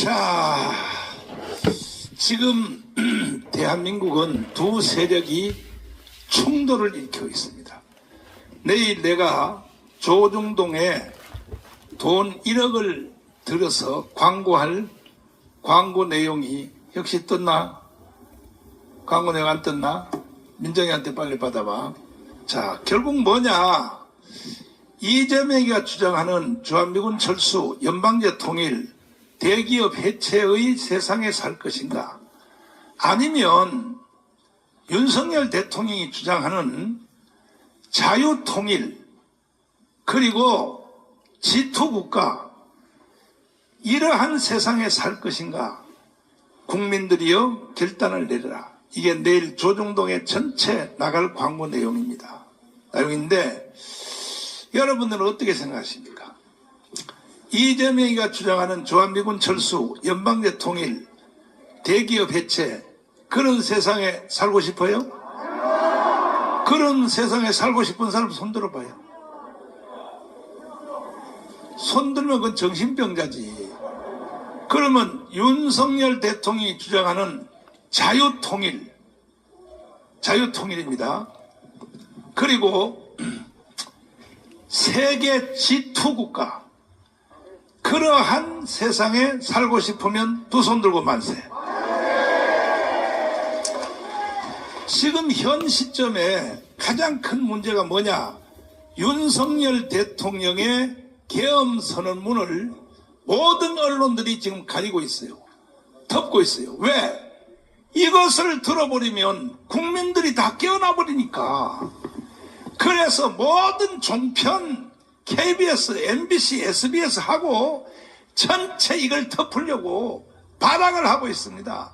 자, 지금 대한민국은 두 세력이 충돌을 일으키고 있습니다. 내일 내가 조중동에 돈 1억을 들여서 광고할 광고 내용이 역시 떴나? 광고 내용 안 떴나? 민정이한테 빨리 받아봐. 자, 결국 뭐냐? 이재명이가 주장하는 주한미군 철수, 연방제 통일, 대기업 해체의 세상에 살 것인가? 아니면 윤석열 대통령이 주장하는 자유통일, 그리고 지투국가, 이러한 세상에 살 것인가? 국민들이여 결단을 내려라. 이게 내일 조중동의 전체 나갈 광고 내용입니다. 내용인데, 여러분들은 어떻게 생각하십니까? 이재명이가 주장하는 주한미군 철수, 연방제 통일, 대기업 해체, 그런 세상에 살고 싶어요? 그런 세상에 살고 싶은 사람 손 들어 봐요. 손 들면 그건 정신병자지. 그러면 윤석열 대통령이 주장하는 자유통일, 자유통일입니다. 그리고 세계 G2 국가, 그러한 세상에 살고 싶으면 두 손 들고 만세. 지금 현 시점에 가장 큰 문제가 뭐냐? 윤석열 대통령의 계엄 선언문을 모든 언론들이 지금 가리고 있어요. 덮고 있어요. 왜? 이것을 들어버리면 국민들이 다 깨어나 버리니까. 그래서 모든 종편, KBS, MBC, SBS 하고 전체 이걸 덮으려고 발악을 하고 있습니다.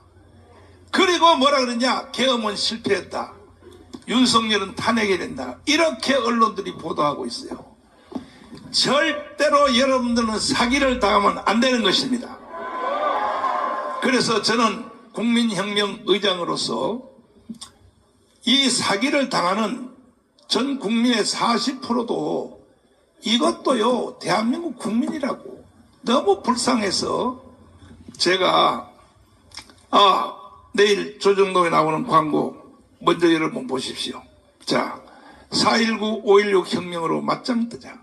그리고 뭐라 그러냐? 계엄은 실패했다. 윤석열은 탄핵이 된다. 이렇게 언론들이 보도하고 있어요. 절대로 여러분들은 사기를 당하면 안 되는 것입니다. 그래서 저는 국민혁명 의장으로서 이 사기를 당하는 전 국민의 40%도 이것도요, 대한민국 국민이라고 너무 불쌍해서 제가, 아, 내일 조정동에 나오는 광고 먼저 여러분 보십시오. 자, 4.19, 5.16 혁명으로 맞짱 뜨자.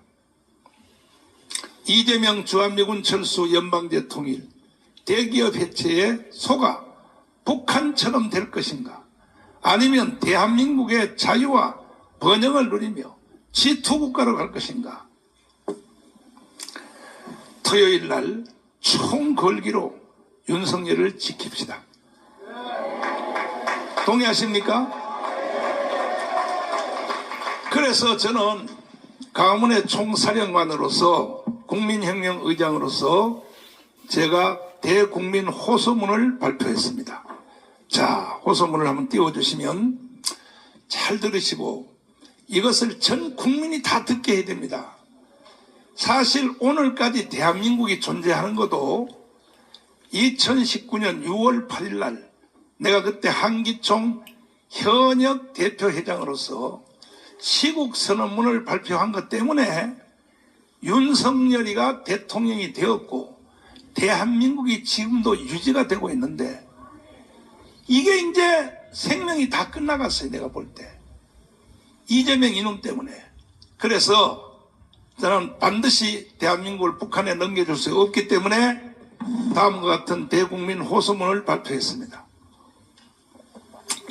이재명 주한미군 철수 연방제 통일, 대기업 해체에 속아 북한처럼 될 것인가? 아니면 대한민국의 자유와 번영을 누리며 G2 국가로 갈 것인가? 토요일 날 총걸기로 윤석열을 지킵시다. 동의하십니까? 그래서 저는 가문의 총사령관으로서 국민혁명 의장으로서 제가 대국민 호소문을 발표했습니다. 자, 호소문을 한번 띄워주시면 잘 들으시고 이것을 전 국민이 다 듣게 해야 됩니다. 사실 오늘까지 대한민국이 존재하는 것도 2019년 6월 8일 날 내가 그때 한기총 현역 대표회장으로서 시국 선언문을 발표한 것 때문에 윤석열이가 대통령이 되었고 대한민국이 지금도 유지가 되고 있는데 이게 이제 생명이 다 끝나갔어요 내가 볼 때 이재명 이놈 때문에. 그래서 저는 반드시 대한민국을 북한에 넘겨줄 수 없기 때문에 다음과 같은 대국민 호소문을 발표했습니다.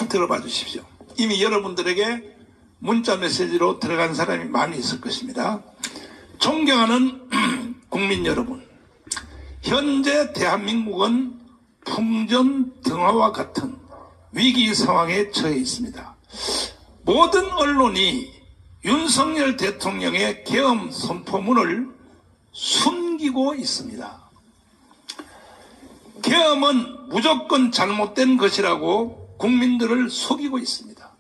들어봐 주십시오. 이미 여러분들에게 문자 메시지로 들어간 사람이 많이 있을 것입니다. 존경하는 국민 여러분 현재 대한민국은 풍전 등화와 같은 위기 상황에 처해 있습니다. 모든 언론이 윤석열 대통령의 계엄 선포문을 숨기고 있습니다. 계엄은 무조건 잘못된 것이라고 국민들을 속이고 있습니다.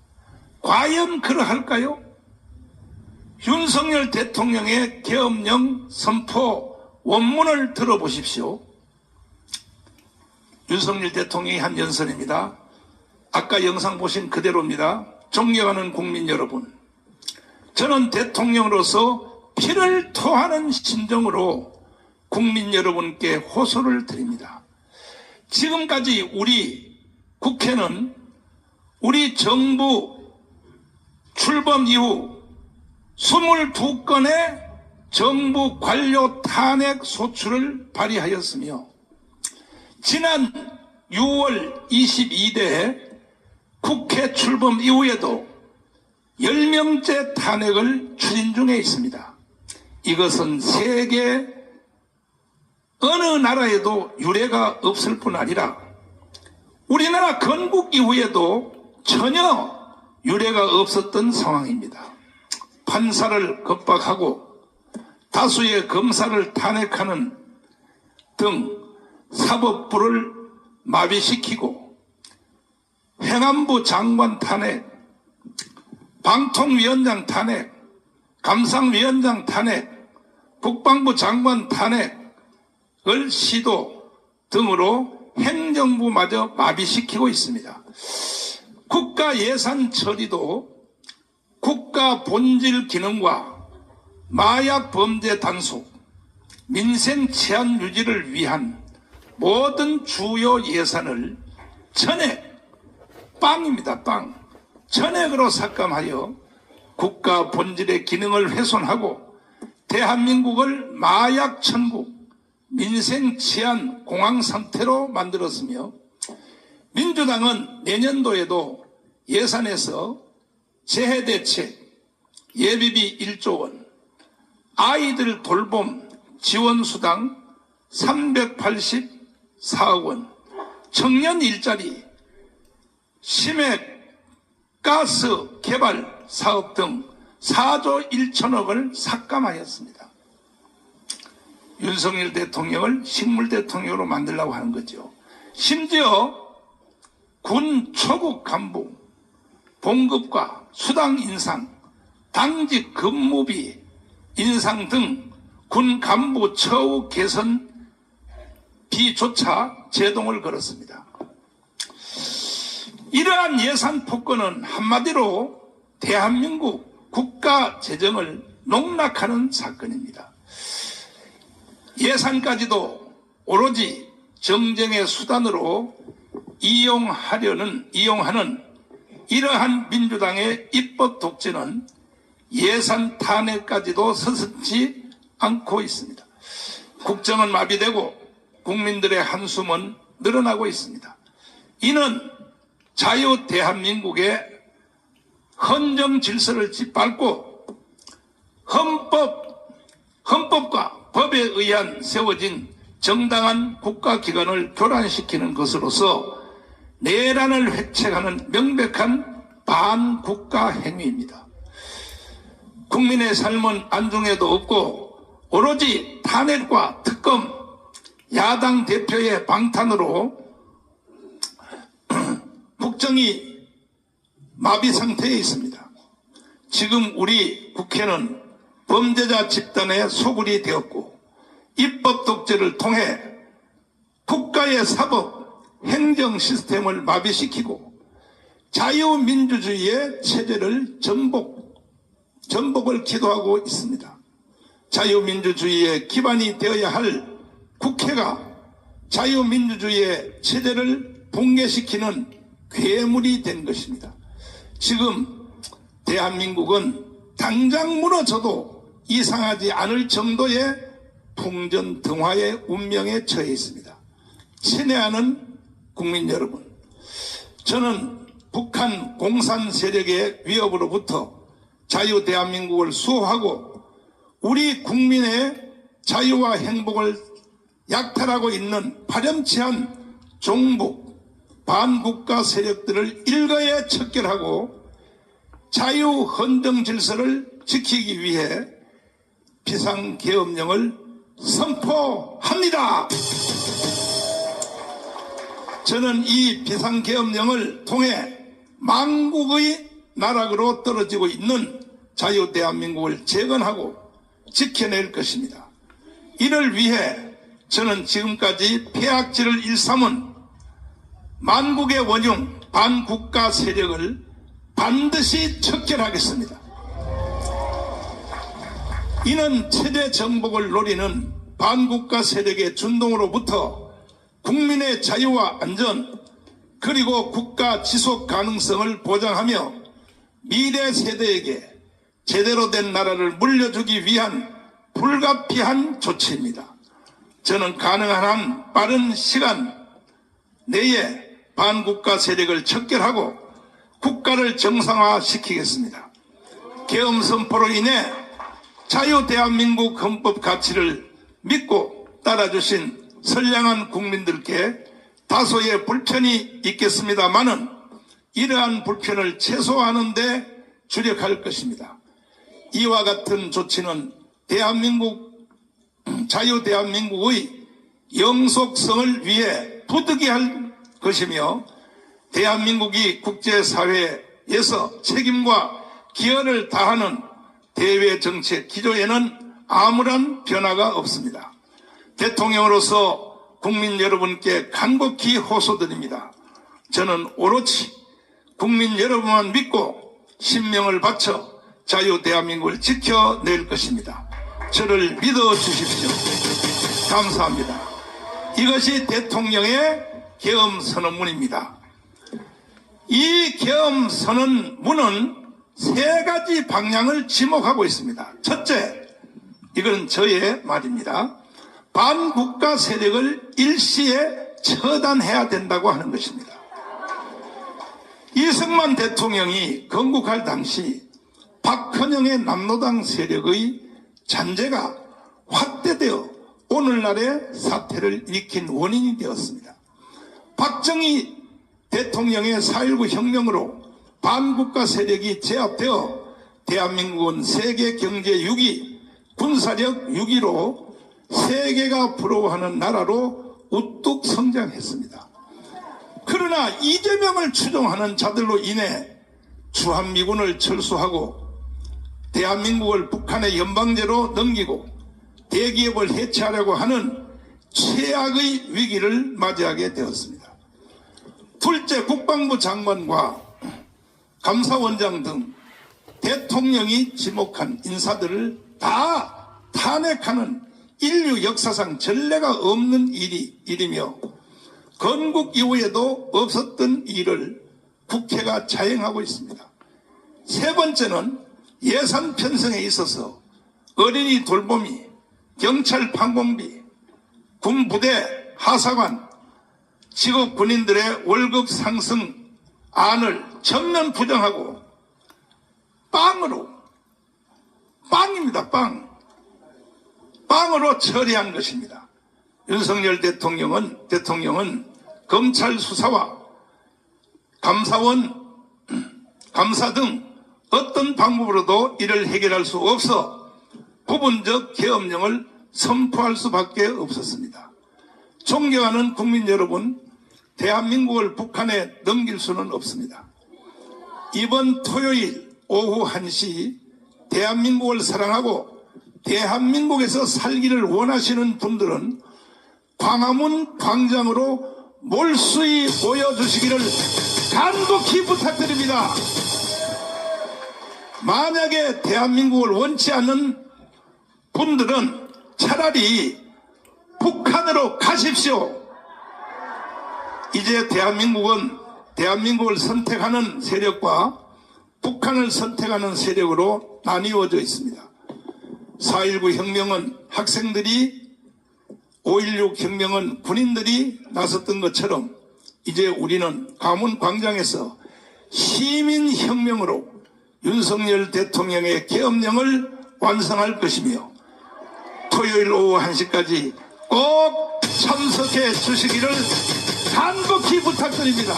과연 그러할까요? 윤석열 대통령의 계엄령 선포 원문을 들어보십시오. 윤석열 대통령이 한 연설입니다. 아까 영상 보신 그대로입니다. 존경하는 국민 여러분. 저는 대통령으로서 피를 토하는 심정으로 국민 여러분께 호소를 드립니다. 지금까지 우리 국회는 우리 정부 출범 이후 22건의 정부 관료 탄핵 소추를 발의하였으며 지난 6월 22대 국회 출범 이후에도 10명째 탄핵을 추진 중에 있습니다. 이것은 세계 어느 나라에도 유례가 없을 뿐 아니라 우리나라 건국 이후에도 전혀 유례가 없었던 상황입니다. 판사를 겁박하고 다수의 검사를 탄핵하는 등 사법부를 마비시키고 행안부 장관 탄핵, 방통위원장 탄핵, 감상위원장 탄핵, 국방부 장관 탄핵을 시도 등으로 행정부마저 마비시키고 있습니다. 국가 예산 처리도 국가 본질 기능과 마약 범죄 단속, 민생 치안 유지를 위한 모든 주요 예산을 전액 빵입니다, 빵. 전액으로 삭감하여 국가 본질의 기능을 훼손하고 대한민국을 마약 천국, 민생 치안 공황 상태로 만들었으며 민주당은 내년도에도 예산에서 재해 대책, 예비비 1조 원, 아이들 돌봄 지원 수당 384억 원, 청년 일자리, 심해 가스 개발 사업 등 4조 1천억을 삭감하였습니다. 윤석열 대통령을 식물 대통령으로 만들려고 하는 거죠. 심지어 군 초급 간부 봉급과 수당 인상, 당직 근무비 인상 등 군 간부 처우 개선 비조차 제동을 걸었습니다. 이러한 예산 폭거는 한마디로 대한민국 국가 재정을 농락하는 사건입니다. 예산까지도 오로지 정쟁의 수단으로 이용하려는, 이용하는 이러한 민주당의 입법 독재는 예산 탄핵까지도 서슴지 않고 있습니다. 국정은 마비되고 국민들의 한숨은 늘어나고 있습니다. 이는 자유 대한민국의 헌정 질서를 짓밟고 헌법, 헌법과 법에 의한 세워진 정당한 국가기관을 교란시키는 것으로서 내란을 획책하는 명백한 반국가 행위입니다. 국민의 삶은 안중에도 없고 오로지 탄핵과 특검, 야당 대표의 방탄으로 국정이 마비 상태에 있습니다. 지금 우리 국회는 범죄자 집단의 소굴이 되었고 입법 독재를 통해 국가의 사법, 행정 시스템을 마비시키고 자유민주주의의 체제를 전복, 전복을 기도하고 있습니다. 자유민주주의의 기반이 되어야 할 국회가 자유민주주의의 체제를 붕괴시키는 괴물이 된 것입니다. 지금 대한민국은 당장 무너져도 이상하지 않을 정도의 풍전 등화의 운명에 처해 있습니다. 친애하는 국민 여러분, 저는 북한 공산 세력의 위협으로부터 자유 대한민국을 수호하고 우리 국민의 자유와 행복을 약탈하고 있는 파렴치한 종북 반국가 세력들을 일거에 척결하고 자유 헌정 질서를 지키기 위해 비상계엄령을 선포합니다. 저는 이 비상계엄령을 통해 망국의 나락으로 떨어지고 있는 자유 대한민국을 재건하고 지켜낼 것입니다. 이를 위해 저는 지금까지 폐악질을 일삼은 만국의 원흉 반국가 세력을 반드시 척결하겠습니다. 이는 최대 정복을 노리는 반국가 세력의 준동으로부터 국민의 자유와 안전 그리고 국가 지속 가능성을 보장하며 미래 세대에게 제대로 된 나라를 물려주기 위한 불가피한 조치입니다. 저는 가능한 한 빠른 시간 내에 반국가 세력을 척결하고 국가를 정상화시키겠습니다. 계엄 선포로 인해 자유 대한민국 헌법 가치를 믿고 따라주신 선량한 국민들께 다소의 불편이 있겠습니다만은 이러한 불편을 최소화하는 데 주력할 것입니다. 이와 같은 조치는 대한민국 자유 대한민국의 영속성을 위해 부득이할 것이며 대한민국이 국제사회에서 책임과 기여를 다하는 대외 정책 기조에는 아무런 변화가 없습니다. 대통령으로서 국민 여러분께 간곡히 호소드립니다. 저는 오로지 국민 여러분만 믿고 신명을 바쳐 자유 대한민국을 지켜낼 것입니다. 저를 믿어 주십시오. 감사합니다. 이것이 대통령의 계엄 선언문입니다. 이 계엄 선언문은 세 가지 방향을 지목하고 있습니다. 첫째, 이건 저의 말입니다. 반국가 세력을 일시에 처단해야 된다고 하는 것입니다. 이승만 대통령이 건국할 당시 박헌영의 남노당 세력의 잔재가 확대되어 오늘날의 사태를 일으킨 원인이 되었습니다. 박정희 대통령의 4.19 혁명으로 반국가 세력이 제압되어 대한민국은 세계 경제 6위, 군사력 6위로 세계가 부러워하는 나라로 우뚝 성장했습니다. 그러나 이재명을 추종하는 자들로 인해 주한미군을 철수하고 대한민국을 북한의 연방제로 넘기고 대기업을 해체하려고 하는 최악의 위기를 맞이하게 되었습니다. 둘째 국방부 장관과 감사원장 등 대통령이 지목한 인사들을 다 탄핵하는 인류 역사상 전례가 없는 일이 일이며 건국 이후에도 없었던 일을 국회가 자행하고 있습니다. 세 번째는 예산 편성에 있어서 어린이 돌봄이, 경찰 판공비, 군부대 하사관, 직업 군인들의 월급 상승 안을 전면 부정하고 빵으로 빵입니다 빵 빵으로 처리한 것입니다. 윤석열 대통령은 대통령은 검찰 수사와 감사원 감사 등 어떤 방법으로도 이를 해결할 수 없어 부분적 계엄령을 선포할 수밖에 없었습니다. 존경하는 국민 여러분, 대한민국을 북한에 넘길 수는 없습니다. 이번 토요일 오후 1시 대한민국을 사랑하고 대한민국에서 살기를 원하시는 분들은 광화문 광장으로 몰수히 모여주시기를 간곡히 부탁드립니다. 만약에 대한민국을 원치 않는 분들은 차라리 북한으로 가십시오. 이제 대한민국은 대한민국을 선택하는 세력과 북한을 선택하는 세력으로 나뉘어져 있습니다. 4.19 혁명은 학생들이 5.16 혁명은 군인들이 나섰던 것처럼 이제 우리는 가문 광장에서 시민혁명으로 윤석열 대통령의 계엄령을 완성할 것이며 토요일 오후 1시까지 꼭 참석해 주시기를 간곡히 부탁드립니다.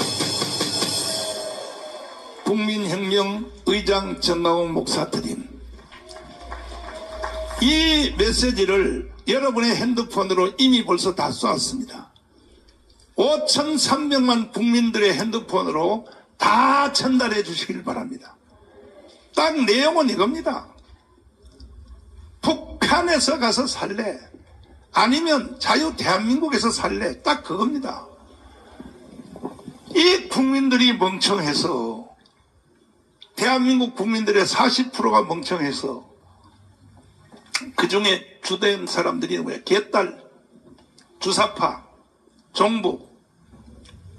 국민혁명 의장 정강훈 목사 드림. 이 메시지를 여러분의 핸드폰으로 이미 벌써 다 쏘았습니다. 5,300만 국민들의 핸드폰으로 다 전달해 주시길 바랍니다. 딱 내용은 이겁니다. 북한에서 가서 살래. 아니면 자유 대한민국에서 살래. 딱 그겁니다. 이 국민들이 멍청해서 대한민국 국민들의 40%가 멍청해서 그 중에 주된 사람들이 뭐야? 개딸, 주사파, 종북,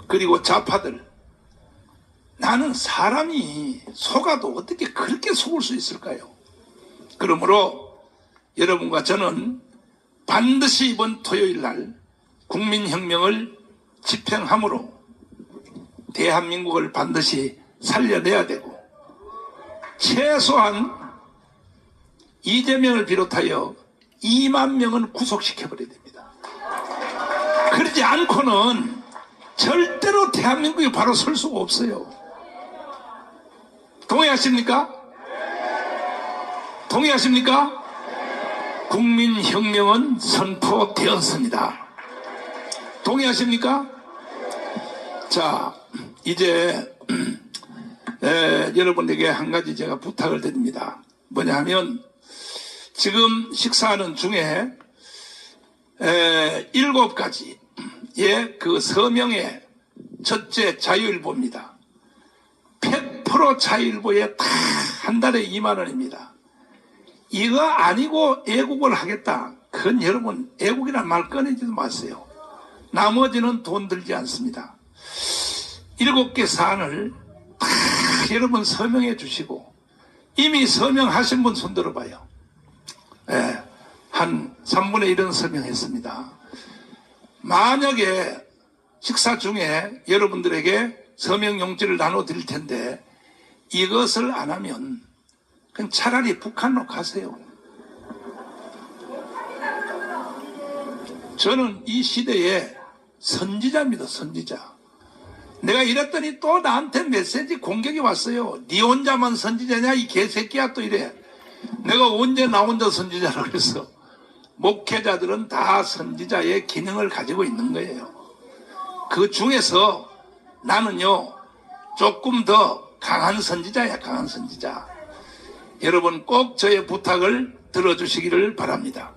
그리고 좌파들. 나는 사람이 속아도 어떻게 그렇게 속을 수 있을까요? 그러므로 여러분과 저는 반드시 이번 토요일 날 국민혁명을 집행함으로 대한민국을 반드시 살려내야 되고 최소한 이재명을 비롯하여 2만 명은 구속시켜버려야 됩니다. 그러지 않고는 절대로 대한민국이 바로 설 수가 없어요. 동의하십니까? 동의하십니까? 국민혁명은 선포되었습니다. 동의하십니까? 자, 이제 에, 여러분에게 한 가지 제가 부탁을 드립니다. 뭐냐 하면 지금 식사하는 중에 에, 일곱 가지의 그 서명의 첫째 자유일보입니다. 100% 자유일보에 다 한 달에 2만 원입니다. 이거 아니고 애국을 하겠다. 그건 여러분 애국이란 말 꺼내지도 마세요. 나머지는 돈 들지 않습니다. 일곱 개 사안을 다 여러분 서명해 주시고 이미 서명하신 분 손 들어 봐요. 예, 한 3분의 1은 서명했습니다. 만약에 식사 중에 여러분들에게 서명 용지를 나눠 드릴 텐데 이것을 안 하면 그냥 차라리 북한으로 가세요. 저는 이 시대의 선지자입니다, 선지자. 내가 이랬더니 또 나한테 메시지 공격이 왔어요. 네 혼자만 선지자냐, 이 개새끼야, 또 이래. 내가 언제 나 혼자 선지자라고 그랬어. 목회자들은 다 선지자의 기능을 가지고 있는 거예요. 그 중에서 나는요, 조금 더 강한 선지자야, 강한 선지자. 여러분 꼭 저의 부탁을 들어주시기를 바랍니다.